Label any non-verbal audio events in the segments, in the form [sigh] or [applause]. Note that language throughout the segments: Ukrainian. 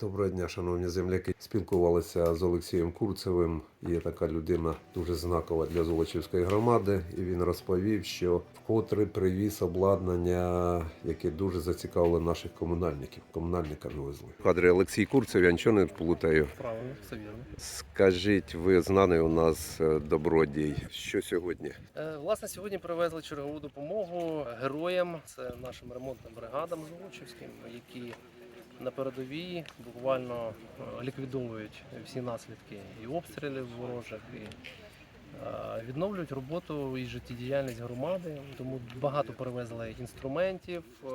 Доброго дня, шановні земляки. Спілкувалися з Олексієм Курцевим. Є така людина дуже знакова для Золочівської громади. І він розповів, що вкотре привіз обладнання, яке дуже зацікавило наших комунальників. Комунальника вивезли. В кадрі Олексій Курцев, я нічого не плутаю. Правильно, все вірно. Скажіть, ви знаний у нас е, добродій. Що сьогодні? Е, власне, сьогодні привезли чергову допомогу героям, це нашим ремонтним бригадам Золочівським, які на передовій буквально е, ліквідовують всі наслідки і обстрілів ворожих, і е, відновлюють роботу і життєдіяльність громади. Тому багато перевезли інструментів, е,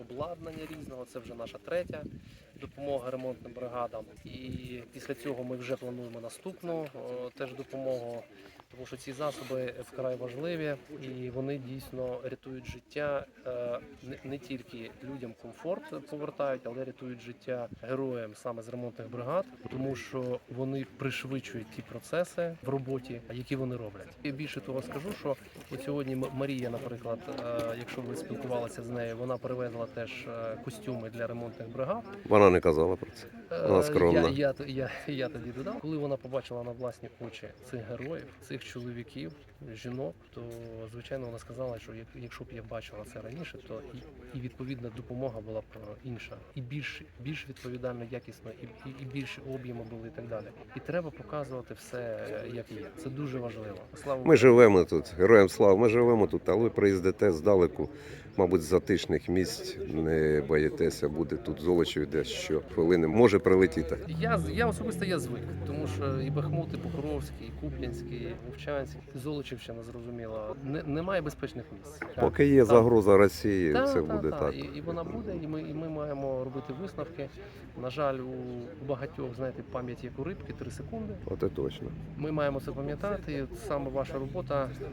обладнання різного. Це вже наша третя допомога ремонтним бригадам. І після цього ми вже плануємо наступну е, теж допомогу. Тому що ці засоби вкрай важливі і вони дійсно рятують життя е, не, тільки людям комфорт повертають, але рятують життя героям саме з ремонтних бригад, тому що вони пришвидшують ті процеси в роботі, які вони роблять. І більше того скажу, що от сьогодні Марія, наприклад, е, якщо ви спілкувалися з нею, вона привезла теж костюми для ремонтних бригад. Вона не казала про це. Вона Е, скромна. Я, я, я, я тоді додав, коли вона побачила на власні очі цих героїв, цих чоловіків, жінок, то звичайно вона сказала, що якщо б я бачила це раніше, то і, і відповідна допомога була б е, інша, і більш більш відповідально, якісно, і, і, і більше об'єми були і так далі. І треба показувати все е, як є. Це дуже важливо. Слава Ми живемо тут, героям слава, ми живемо тут, але ви приїздите здалеку, мабуть, з затишних місць, не боїтеся, буде тут золочів десь що хвилини може прилетіти. Я, я особисто я звик, тому що і Бахмут, і Покровський, і Куп'янський, і Вовчанський, і Золочівщина, зрозуміло. Не, немає безпечних місць. Поки є Там- загроза Росії, Та, це та, буде та. так. І, і вона буде, і ми, і ми маємо робити висновки. На жаль, у багатьох, знаєте, пам'ять як у рибки 3 секунди. Оце точно. Ми маємо це пам'ятати. І саме ваша робота е,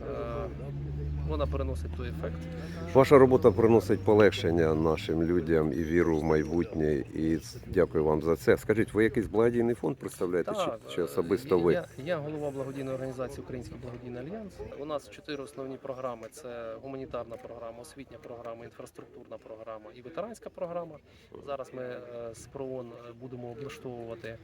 вона переносить той ефект. Ваша робота приносить полегшення нашим людям і віру в майбутнє. І дякую вам за це. Скажіть, ви якийсь благодійний фонд представляєте? Чи, чи е, особисто ви? Я, я голова благодійної організації Український благодійний альянс. У нас чотири основні програми: це гуманітарна програма, освітня програма, інфраструктурна програма і ветеранська програма. Зараз ми е, з ПРООН будемо облаштовувати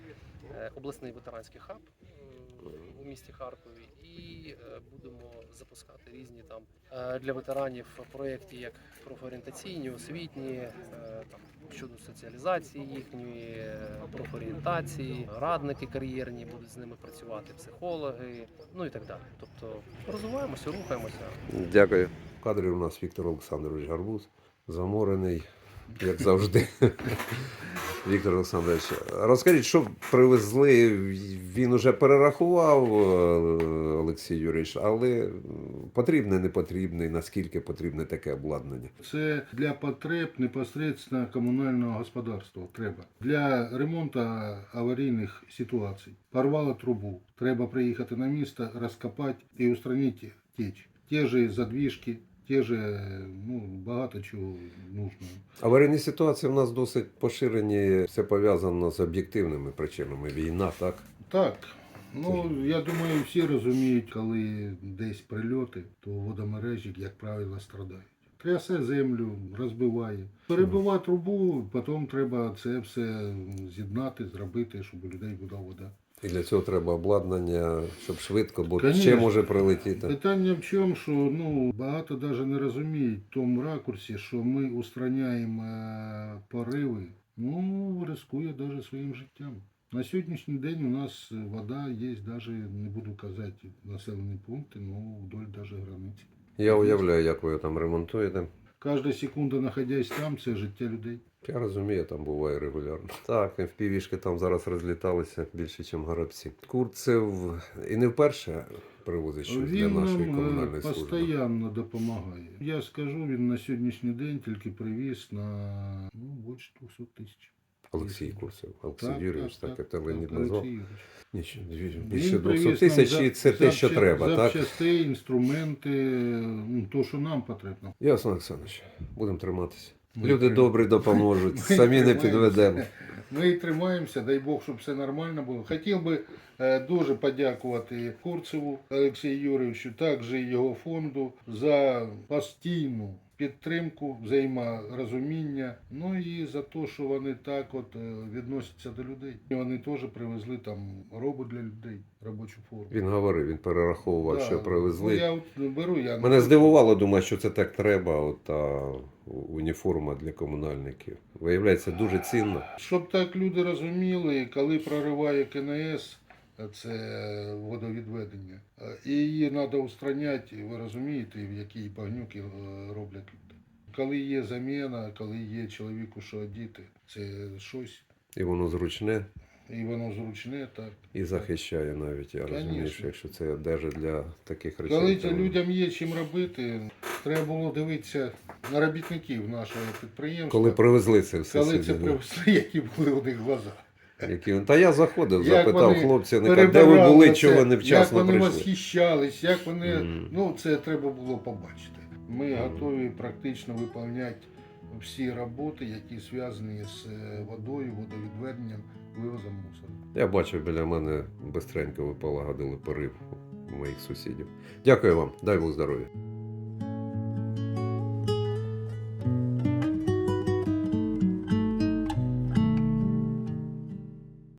е, обласний ветеранський хаб е, місті Харкові і е, будемо запускати різні там е, для ветеранів проєкти, як профорієнтаційні, освітні, е, там щодо соціалізації їхньої, профорієнтації, радники кар'єрні будуть з ними працювати, психологи, ну і так далі. Тобто розвиваємося, рухаємося. Дякую. В кадрі у нас Віктор Олександрович Гарбуз, заморений, як завжди. Віктор Олександрович, розкажіть, що привезли? Він уже перерахував е, Олексій Юрійович, але потрібне, не потрібне, наскільки потрібне таке обладнання. Це для потреб непосредственно комунального господарства треба. Для ремонту аварійних ситуацій. Порвало трубу. Треба приїхати на місце, розкопати і устранити теч. Ті ж задвіжки, ті ж, ну, багато чого нужно. Аварійні ситуації в нас досить поширені, все пов'язано з об'єктивними причинами. Війна, так? Так. Ну, я думаю, всі розуміють, коли десь прильоти, то водомережі, як правило, страдають. Трясе землю, розбиває. Перебиває трубу, потім треба це все з'єднати, зробити, щоб у людей була вода. І для цього треба обладнання, щоб швидко, бо Конечно. ще може прилетіти. Питання в чому, що ну, багато навіть не розуміють в тому ракурсі, що ми устраняємо е, пориви, ну, рискує навіть своїм життям. На сьогоднішній день у нас вода є, навіть не буду казати населені пункти, але вдоль навіть границі. Я уявляю, як ви там ремонтуєте. Кожна секунда, знаходясь там, це життя людей. Я розумію, там буває регулярно. Так, впівішки там зараз розліталися більше, ніж горобці. Курцев і не вперше привозить щось для нашої нам комунальної е, служби. постійно допомагає. Я скажу, він на сьогоднішній день тільки привіз на ну, більше 200 тисяч. Олексій Курцев, Олексій Юрійович, так, так, так, не так, назвав. Більше 200 тисяч, і це те, що треба, так? Запчастей, інструменти, ну, то, що нам потрібно. Ясно, Олександрович, будемо триматися. Ми Люди добрі допоможуть, [laughs] Ми самі не підведемо. Ми тримаємося, дай Бог, щоб все нормально було. Хотів би дуже подякувати Курцеву Олексію Юрійовичу, також його фонду за постійну підтримку, взаєморозуміння. Ну і за те, що вони так от е, відносяться до людей. Вони теж привезли там робот для людей, робочу форму. Він говорив, він перераховував, Да. що привезли. Ну, я от беру, я Мене здивувало, думаю, що це так треба, от та уніформа для комунальників. Виявляється, дуже цінно. Щоб так люди розуміли, коли прориває КНС, це водовідведення, і її треба устраняти, ви розумієте, в якій багнюки е, роблять люди. Коли є заміна, коли є чоловіку, що одіти, це щось, І воно зручне і воно зручне, так. і захищає навіть. Я розумію, що якщо це одежа для таких речей. Коли то це людям є чим робити, треба було дивитися на робітників нашого підприємства. Коли привезли це все коли сюди, це привезли, [laughs] які були у них глаза. Які... Та я заходив, Як запитав вони хлопця, де ви були, це, чого не Як вчасно вони прийшли. восхищались, як вони. Мгм. Ну, це треба було побачити. Ми Мгм. готові практично виконувати всі роботи, які зв'язані з е, водою, водовідведенням, вивозом мусору. Я бачив біля мене бистренько ви полагодили порив моїх сусідів. Дякую вам, дай Бог здоров'я.